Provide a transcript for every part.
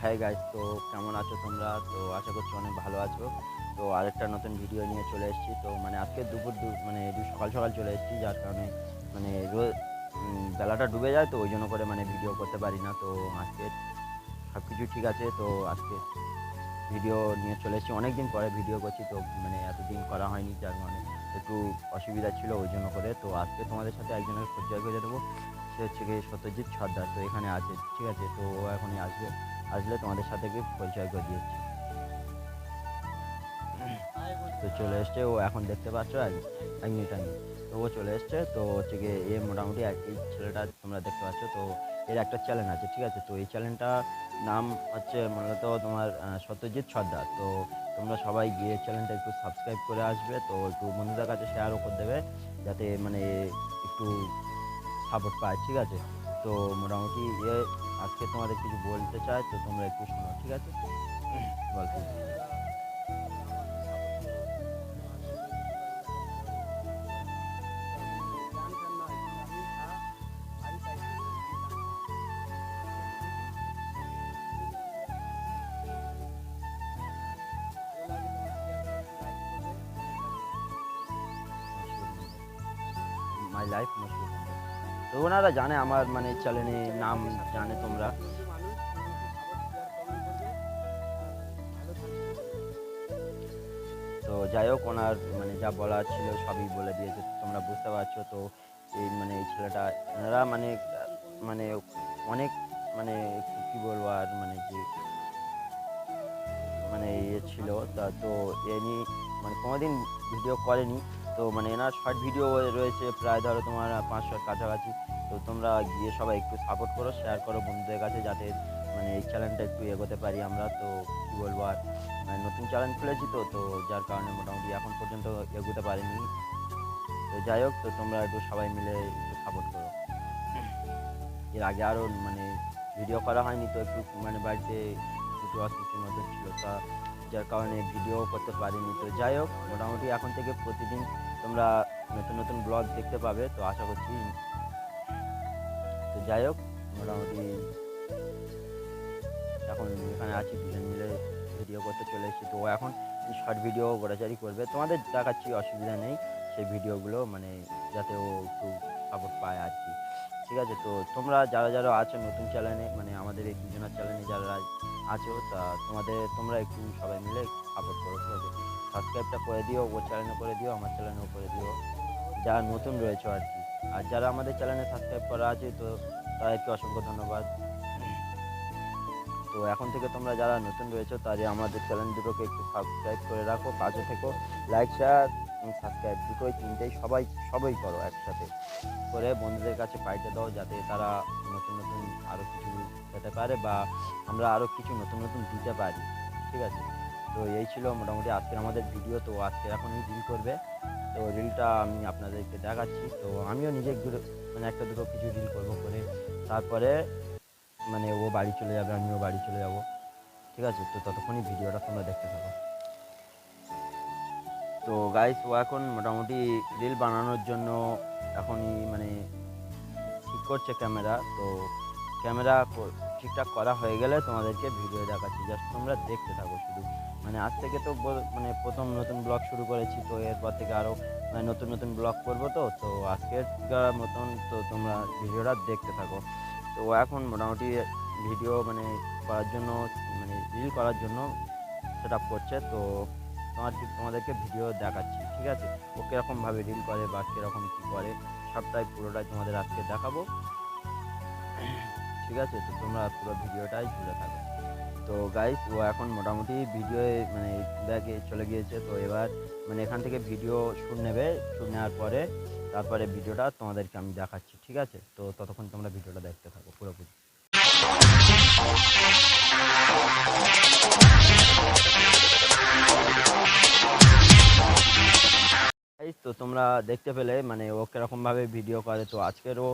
হ্যাঁ গাইজ তো কেমন আছো তোমরা? তো আশা করছি অনেক ভালো আছো। তো আরেকটা নতুন ভিডিও নিয়ে চলে এসেছি। তো মানে আজকে দুপুর মানে সকাল সকাল চলে এসেছি যার কারণে মানে রো- উম, বেলাটা ডুবে যায় তো ওই জন্য করে মানে ভিডিও করতে পারি না। তো আজকে সব কিছু ঠিক আছে তো আজকে ভিডিও নিয়ে চলে এসেছি। অনেক দিন পরে ভিডিও করছি তো মানে এতদিন করা হয়নি যার মানে একটু অসুবিধা ছিল ওই জন্য করে। তো আজকে তোমাদের সাথে একজনের পরিচয় করে দেবো। সে হচ্ছে গিয়ে সত্যজিৎ সর্দার। তো এখানে আছে, ঠিক আছে? তো ও এখনই আসবে। আসলে তোমাদের সাথে গিয়ে পরিচয় করে দিয়েছি। তো চলে এসছে, ও এখন দেখতে পাচ্ছ এক মিনিট আগে। তো ও চলে এসছে, তো হচ্ছে গিয়ে এ মোটামুটি এই ছেলেটা তোমরা দেখতে পাচ্ছ, তো এর একটা চ্যানেল আছে, ঠিক আছে? তো এই চ্যানেলটা নাম হচ্ছে মূলত তোমার সত্যজিৎ সর্দার। তো তোমরা সবাই গিয়ে চ্যানেলটা একটু সাবস্ক্রাইব করে আসবে, তো একটু বন্ধুদের কাছে শেয়ারও করে দেবে, যাতে মানে একটু সাপোর্ট পায়, ঠিক আছে তো মোটামুটি এ আজকে তোমাদের কিছু বলতে চাই তো তোমরা একটু শোনো, ঠিক আছে বল তুই। মাই লাইফ মশহুর তো ওনারা জানে আমার মানে চ্যানেলে নাম জানে তোমরা। তো যাই হোক, ওনার মানে যা বলার ছিল সবই বলে দিয়েছে, তোমরা বুঝতে পারছ। তো এই মানে এই ছেলেটা এনারা মানে মানে অনেক মানে কী বলব আর মানে যে মানে ইয়ে ছিল। তা তো এ নিয়ে মানে কোনোদিন ভিডিও করেনি। তো মানে এনার শর্ট ভিডিও রয়েছে, প্রায় ধরো তোমার পাঁচশোর কাছাকাছি। তো তোমরা গিয়ে সবাই একটু সাপোর্ট করো শেয়ার করো বন্ধুদের কাছে যাতে মানে এই চ্যানেলটা একটু এগোতে পারি আমরা। তো কী বলব আর মানে নতুন চ্যানেল খুলেছি তো তো যার কারণে মোটামুটি এখন পর্যন্ত এগোতে পারিনি। তো যাই হোক, তো তোমরা একটু সবাই মিলে একটু সাপোর্ট করো। এর আগে আরও মানে ভিডিও করা হয়নি তো, একটু মানে বাড়িতে একটু অসুস্থির মতো ছিল, তা যার কারণে ভিডিও করতে পারিনি। তো যাই হোক, মোটামুটি এখন থেকে প্রতিদিন তোমরা নতুন নতুন ব্লগ দেখতে পাবে, তো আশা করছি তো যাই হোক, মোটামুটি এখন এখানে আছি, দুজন মিলে ভিডিও করতে চলে এসেছি। তো এখন শর্ট ভিডিও গোড়াচারি করবে। তোমাদের দেখাচ্ছি, অসুবিধা নেই সেই ভিডিওগুলো মানে যাতে ও একটু সাপোর্ট পায় আর কি। ঠিক আছে, তো তোমরা যারা যারা আছো নতুন চ্যানেলে মানে আমাদের এই দুজনের চ্যানেলে যারা আছো তা তোমাদের, তোমরা একটু সবাই মিলে সাপোর্ট করো, ঠিক আছে? সাবস্ক্রাইবটা করে দিও ও চ্যানেলে করে দিও, আমার চ্যানেলেও করে দিও। যারা নতুন রয়েছে আর কি। আর যারা আমাদের চ্যানেলে সাবস্ক্রাইব করা আছে, তো তাদেরকে অসংখ্য ধন্যবাদ। তো এখন থেকে তোমরা যারা নতুন রয়েছে তারা আমাদের চ্যানেল দুটোকে একটু সাবস্ক্রাইব করে রাখো, পাশে থেকো। লাইক শেয়ার সাবস্ক্রাইব দুটোই, তিনটেই সবাই সবাই করো একসাথে। করে বন্ধুদের কাছে পাইতে দাও যাতে তারা নতুন নতুন আরও কিছু পেতে পারে বা আমরা আরও কিছু নতুন নতুন দিতে পারি। ঠিক আছে? তো এই ছিল মোটামুটি আজকের আমাদের ভিডিও তো আজকে এখনই রিল করবে। তো রিলটা আমি আপনাদেরকে দেখাচ্ছি। তো আমিও নিজে মানে একটা দুটো কিছু রিল করব করে। তারপরে মানে ও বাড়ি চলে যাবে, আমিও বাড়ি চলে যাব। ঠিক আছে? তো ততক্ষণই ভিডিওটা তোমরা দেখতে থাকো। তো গাইস ও এখন মোটামুটি রিল বানানোর জন্য এখনই মানে ঠিক করছে ক্যামেরা তো ক্যামেরা ঠিকঠাক করা হয়ে গেলে তোমাদেরকে ভিডিও দেখাচ্ছি। জাস্ট তোমরা দেখতে থাকো শুধু। মানে আজ থেকে তো মানে প্রথম নতুন ব্লগ শুরু করেছি, তো এরপর থেকে আরও মানে নতুন নতুন ব্লগ করব তো তো আজকের মতন তো তোমরা ভিডিওটা দেখতে থাকো। তো এখন মোটামুটি ভিডিও মানে করার জন্য মানে রিল করার জন্য সেট আপ করছে, তো তোমার তোমাদেরকে ভিডিও দেখাচ্ছি, ঠিক আছে? ও কীরকমভাবে রিল করে বা কীরকম কী করে, সবটাই পুরোটাই তোমাদের আজকে দেখাবো। ঠিক আছে? তো তোমরা পুরো ভিডিওটাই জুড়ে থাকো। তো গাইস ও এখন মোটামুটি ভিডিও মানে ব্যাগে চলে গিয়েছে। তো এবার মানে এখান থেকে ভিডিও শুট নেবে। শুট নেওয়ার পরে, তারপরে ভিডিওটা তোমাদেরকে আমি দেখাচ্ছি, ঠিক আছে? তো ততক্ষণ তোমরা ভিডিওটা দেখতে থাকো, পুরোপুরি। তো তোমরা দেখতে পেলে মানে ও কীরকমভাবে ভিডিও করে। তো আজকেরও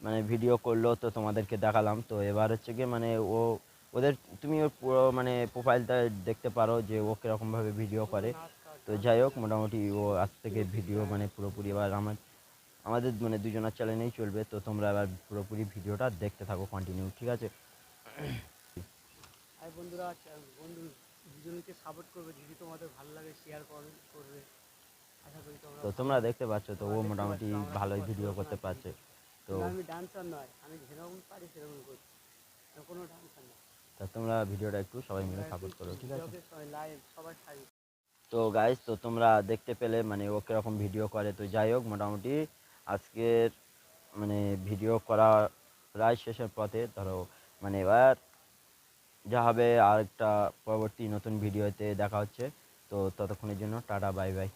মানে ভিডিও করল, তো তোমাদেরকে দেখালাম। তো এবার হচ্ছে গিয়ে মানে ও, ওদের, তুমি ওর পুরো মানে প্রোফাইলটা দেখতে পারো যে ও কীরকমভাবে ভিডিও করে। তো যাই হোক, মোটামুটি ও আজ থেকে ভিডিও মানে পুরোপুরি এবার আমার, আমাদের মানে দুজনের চ্যানেলেই চলবে। তো তোমরা এবার পুরোপুরি ভিডিওটা দেখতে থাকো কন্টিনিউ ঠিক আছে? বন্ধুরা, বন্ধু, দুজনকে সাপোর্ট করবে। যদি তোমাদের ভালো লাগে শেয়ার করবে। তো তোমরা দেখতে পাচ্ছ তো ও মোটামুটি ভালোই ভিডিও করতে পারছে। তো আমি ডান্সার নয় আমি যেরকম পারি সেরকম করছি। কোনো ডান্সার নয়। তা তোমরা ভিডিওটা একটু সবাই মিলে সাপোর্ট করো ঠিক আছে? তো গাইস তো তোমরা দেখতে পেলে মানে ও কীরকম ভিডিও করে। তো যাই হোক মোটামুটি আজকের মানে ভিডিও করা প্রায় শেষের পথে। ধরো মানে এবার যা হবে আর একটা পরবর্তী নতুন ভিডিওতে দেখা হচ্ছে। তো ততক্ষণের জন্য টাটা বাই বাই